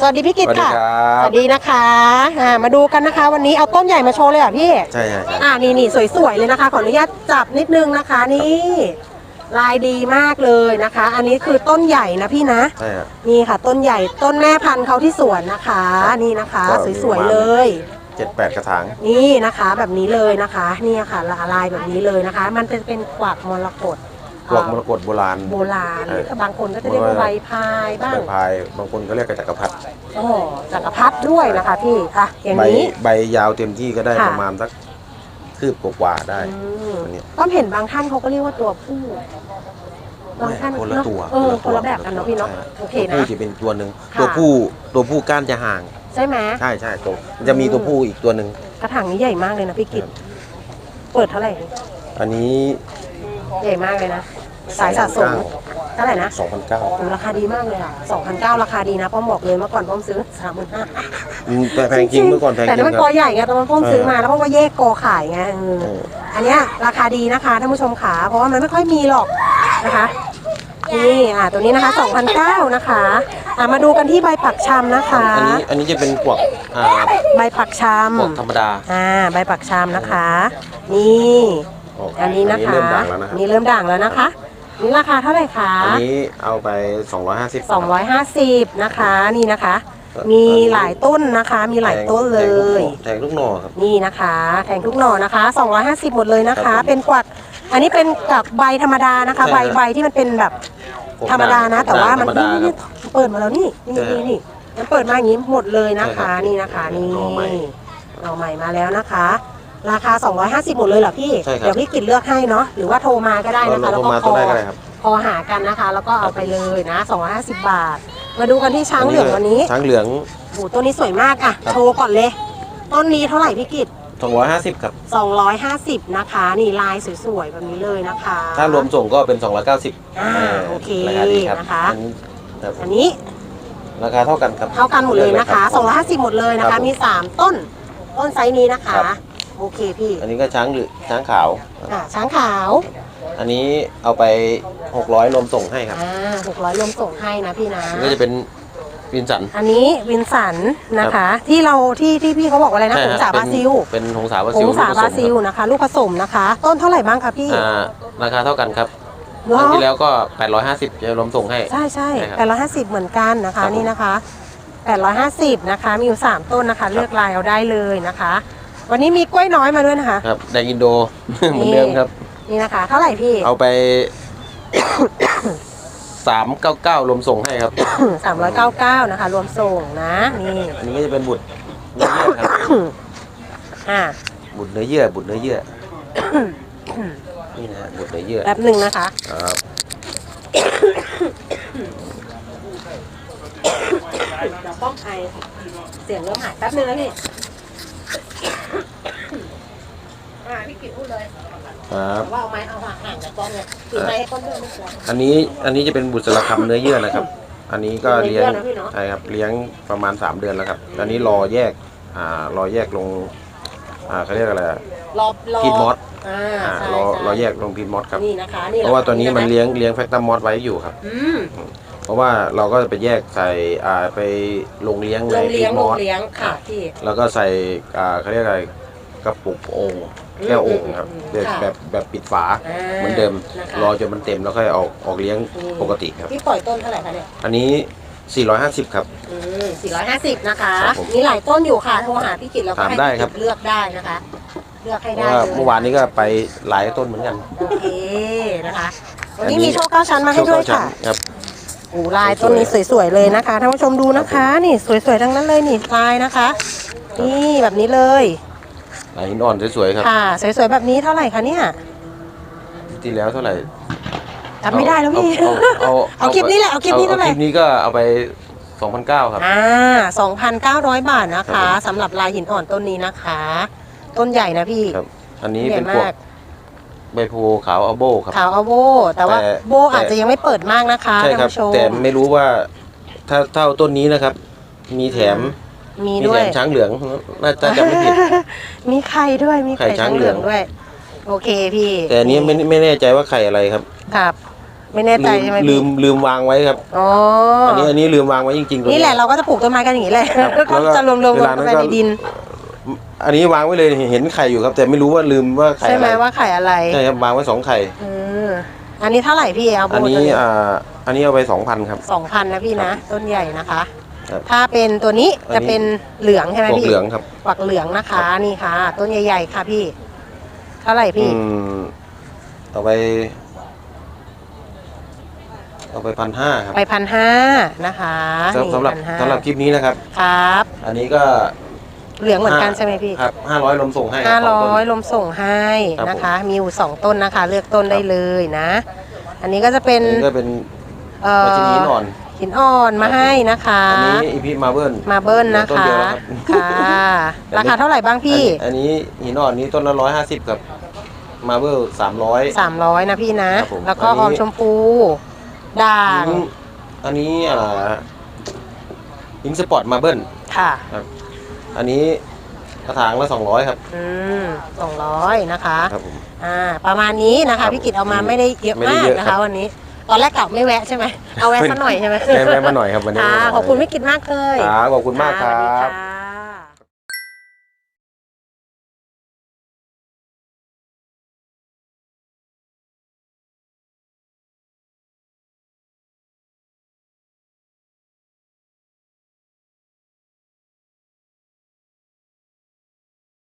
สวัสดีพี่สกิตวัสดีค่ะครัสบวัสดีนะคะอ่ามาดูกันนะคะ วันนี้เอาต้นใหญ่มาโชว์เลยเหรอะพี่ ใช่ใช่ใช่อ่านี่นี่สวยๆเลยนะคะ ขออนุญาตจับนิดนึงนะคะนี่ลายดีมากเลยนะคะ อันนี้คือต้นใหญ่นะพี่นะ ใช่ครับ นี่ค่ะ ต้นใหญ่ต้นแม่พันธุ์เขาที่สวนนะคะ นี่นะคะ ก็มี สวยประมาณๆเลย เจ็ดแปดกระถาง นี่นะคะแบบนี้เลยนะคะนี่ค่ะลายแบบนี้เลยนะคะ มันจะเป็นกวักมรกต กวักมรกตโบราณ โบราณเออบางคนก็จะเรียกว่าใบพายบ้าใบงพาย บางคนก็เรียกกระจักรพรรดิโอ้จักรพรรดิด้วยนะคะพี่ค่ะอย่างใบนี้ใบยาวเต็มที่ก็ได้ค่ะประมาณสักคืบกว่าๆได้อืมอันนี้ก็เห็นบางท่านเขาก็เรียกว่าตัวผู้บางท่านคนละตัวเออคนละแบบกันเนาะพี่เนาะใช่โอเคตัวนะผู้จะเป็นตัวหนึ่งค่ะตัวผู้ตัวผู้ก้านจะห่าง ใช่ไหมใช่ใช่ตัวมันจะมีตัวผู้อีกตัวหนึ่งกระถางนี้ใหญ่มากเลยนะพี่กิตเปิดเท่าไหร่อันนี้ ใหญ่มากเลยนะ สายสะสมเท่าไหร่นะสองพันเก้าโอ้ราคาดีมากเลยอะ2,009ราคาดีนะป้อมบอกเลยเมื่อก่อนป้อมซื้อ35,000แต่แพงจริงเมื่อก่อนแพงจแต่รินี่งมันคกรัอบใหญ่ไงตอนนั้นป้อมซื้อมาเออแล้วป้อมก็แยกกอขายไงเออเอออันเนี้ยราคาดีนะคะท่านผู้ชมขาเพราะว่ามันไม่ค่อยมีหรอกนะคะนี่อะตัวนี้นะคะ2,009นะคะอะมาดูกันที่ใบปักชำนะคะ อันนี้อันนี้จะเป็นกวักอ่าใบปักชกวักธรรมดาำอ่าใบปักชำนะคะ นี่ อันนี้นะคะ เริ่มด่างแล้วนะครับ นี่เริ่มด่างแล้วนะคะ นี่ราคาเท่าไหร่คะ อันนี้เอาไป 250 250 นะคะ นี่นะคะ มีหลายต้นนะคะ มีหลายต้นเลย แทงลูกหน่อครับ นี่นะคะ แทงทุกหน่อนะคะ 250 หมดเลยนะครัคะ บผมเป็นกวัก อันนี้เป็นกับใบธรรมดานะคะ ใช่ใบครับ ใบที่มันเป็นแบบธรรมดานะ แต่ว่ามันธรรมดานี่ครับนี่เปิดมาแล้วนี่นี่ใช่นี่นี่มันเปิดมาอย่างนี้หมดเลยนะคะใช่ครับนี่นะคะ นี่หน่อใหม่หน่อใหม่มาแล้วนะคะ ราคา 250 หมดเลยเหรอพี่ ใช่ครับ เดี๋ยวพี่กิดเลือกให้เนาะ หรือว่าโทรมาก็ได้นะคะเราแล้วโทรก็มาคตัวอได้ก็ได้ครับพอหากันนะคะ แล้วก็เอาไปเลยนะ 250 บาท มาดูกันที่ช้างเหลืองวันนี้ช้างเหลือง โอ้โหตัวนี้สวยมากอะครับ โชว์ก่อนเลย ต้นนี้เท่าไหร่พี่กิต250ครับ 250 นะคะ นี่ลายสวยๆแบบนี้เลยนะคะ ถ้ารวมส่งก็เป็น 290อ่าเโอเคราคาดีครับนะคะ อันนี้ครับอันนี้ราคาเท่ากันครับ เท่ากันหมดเลยนะคะรับ250 หมดเลยนะครัคะ บผมมี 3 ต้น ต้นไซส์นี้นะคะ ครับ โอเคพี่อันนี้ก็ช้างเหลืองช้างขาว อ่าช้างขาวอันนี้เอาไป 600รวมส่งให้ครับอ่า600รวมส่งให้นะพี่นะอันนี้ก็จะเป็นวินสัน อันนี้วินสันนะคะ ที่เราที่ที่พี่เขาบอกว่าอะไรนะใช่ผงคสารับราซิลเป็นเป็นหงสาบราผซิลงสาลูกผบสรามซิลนะคะ ลูกผสมนะคะ ต้นเท่าไหร่บ้างคะพี่อ่าราคาเท่ากันครับเหรอครั้งที่แล้วก็ 850จะรวมส่งให้ ใช่ใช่ใช่ครับแปดร้อยห้าสิบเหมือนกันนะคะครับผมนี่นะคะแปดร้อยห้าสิบนะคะ มีอยู่สามต้นนะคะ เลือกลายเอาได้เลยนะคะ วันนี้มีกล้วยน้อยมาด้วยนะคะ ครับแดงอินโด เหมือนเดิมครับ นี่นะคะ เท่าไหร่พี่ เอาไป399รวมส่งให้ครับ สามร้อยเก้าเก้านะคะ รวมส่งนะ นี่อันนี้ก็จะเป็นบุตรเนื้อเยื่อครับอ่าบุตรเนื้อเยื่อ บุตรเนื้อเยื่อ นี่นะฮะบุตรเนื้อเยื่อแป๊บหนึ่งนะคะ ครับ เดี๋ยวป้องไอเสียงเริ่มหายแป๊บหนึ่งนะพี่ อ่าพี่กิตพูดเลยครับว่าเอาไม้เอาห่างจากกล้องเลยถือไม้ให้ก้นเดินไม่กลัว อันนี้อันนี้จะเป็นบุตรสลักคำเนื้อเยื่อนะครับ อันนี้ก็เลี้ยงเนื้อเยื่อนะพี่เนอะ ใช่ครับเลี้ยงประมาณ 3 เดือนแล้วครับ อันนี้รอแยกอ่ารอแยกลงอ่าเขาเรียกอะไรอะรอรอพีดมอสอ่าอ่าใช่รอใช่รอแยกลงพีดมอสครับ นี่นะคะนี่เพราะว่าตัวนี้มันะคะเลี้ยงเลี้ยงแฟคตัมมอสไว้อยู่ครับ อืมเพราะว่าเราก็จะไปแยกใส่อ่าไปลงเลี้ยงโรในงพีเลี้ยดงมโรองสเลี้ยงค่ะพี่แล้วก็ใส่อ่าเขาเรียกอะไรกระปุกโอ่ง แก้วโอ่งครับอืมแบบค่ะแบบแบบปิดฝาอ่าเหมือนเดิมนะคะรอจนมันเต็มแล้วค่อยเอาออกเลี้ยงอืม ปกติครับ พี่ปล่อยต้นเท่าไหร่คะเนี่ยอันนี้ 450 ครับ อืม450 นะคะ ครับผมมีหลายต้นอยู่ค่ะ โทรหาพี่กิตแล้วก็ถามให้ได้พี่ครักิบ ตเลือกได้นะคะ เลือกให้เพได้ราะว่าเลยเมื่อวานนี้ก็ไปหลายต้นเหมือนกันโอเคนะคะ วันนี้อันนี้มีโชคเก้าชั้นมาให้ด้วยโชค่ะ ครับ โอ้ลายต้นนี้สวยๆเลยนะคะท่านผู้ชมดูนะคะ นี่สวยๆทั้งนั้นเลยนี่ลายนะคะ นี่แบบนี้เลย ลายหินอ่อนสวยๆครับค่ะสวยๆแบบนี้เท่าไหร่คะเนี่ยที่แล้วเท่าไหร่จำไม่ได้แล้วพี่เอาเอาเอาคลิปนี้แหละเอาคลิปนี้เท่าไหร่คลิปนี้ก็เอาไป2,900ครับอ่า2,900 บาทนะครัคะบผมสำหรับลายหินอ่อนต้นนี้นะคะ ต้นใหญ่นะพี่ครับอันนี้ใหญ่เป็นพวกมากใบโพขาวอัลโบครับขาวเอาโบแต่ว่าแต่โบอาจจะยังไม่เปิดมากนะคะใช่ท่านครับผู้ชมแต่ไม่รู้ว่าถ้าเท่าต้นนี้นะครับ มีแถม มีมีด้แถวยมช้างเหลืองน่าจะจำไม่ผิด มีไข่ด้วยมีไข่ไข่ช้าช้างงเหเหลืลืออง งด้วย โอเคพี่แต่อันนี้ไม่ไม่แน่ใจว่าไข่อะไรครับครับ ไม่แน่ใจใช่ไหมลืพี่มลืมวางไว้ครับอ๋ออันนี้อันนี้ลืมวางไว้จริงๆตัวนี่แหละเราก็จะปลูกต้นไม้กันอย่างนี้แหละครับแล้วก็จะรวมๆเวกันลานั้นไปก็ในดิน อันนี้วางไว้เลยเห็นไข่อยู่ครับ แต่ไม่รู้ว่าลืมว่าไข่ใช่อะไหมไรว่าไข่อะไรใช่ครับวางไว้สองไข่ อืมอันนี้เท่าไหร่พี่เอาโบอันตัวนี้นี้อ่าอันนี้เอาไปสองพันครับ สองพันนะพี่นะ ต้นใหญ่นะคะ ครับถ้าเป็นตัวนี้อันนี้ จะเป็นเหลืองใช่ไหมปกพี่เหลืองครับปักเหลืองนะคะนี่ค่ะ ต้นใหญ่ ๆ ค่ะพี่ เท่าไหร่พี่อืมเอาไปเอาไปพันห้าครับไปพันห้านะคะสำสำหรับ1,500สำหรับคลิปนี้นะครับ ครับ อันนี้ก็เหลืองเหมือนกันใช่ไหมพี่ครับห้าร้อยลมส่งให้คห้าบสงร้ต้นอยลมส่งให้ครับนะคะ มีอยู่สองต้นนะคะ เลือกต้นได้เลยนะ อันนี้ก็จะเป็นอันนี้ก็เป็นเอ่อราชินีหินอ่อน หินอ่อนมาให้นะคะ อันนี้อีพีมาเบิลมาเบิ้ลนะต้นคะเดียวแล้วครับค่ะ ราคาเท่าไหร่บ้างพี่อันนี้อันนี้หินอ่อนนี้ต้นละร้อยห้าสิบครับ มาเบิลสามร้อย สามร้อยนะพี่นะ ครับผมแล้วก็อันอนี้อมชมพู ด่าง อันนี้อ่าหินสปอร์ตมาเบิลค่ะ อันนี้กระถางละสองร้อยครับอืมสองร้อยนะคะ ครับผม อ่า ประมาณนี้นะครัคะบพี่กิตเอามาไม่ได้เยอะไม่ได้มากเยอะนะครัคะบ วันนี้ ตอนแรกกลับไม่แวะใช่ไหมเอาแวะสักหน่อยใช่ไหมแวะมาหน่อยครับวันนี้ค่ะแวะมาหน่อยขอบคุณพี่กิตมากเลยครับขอบคุณมากครัสวัสดีบ ค่ะ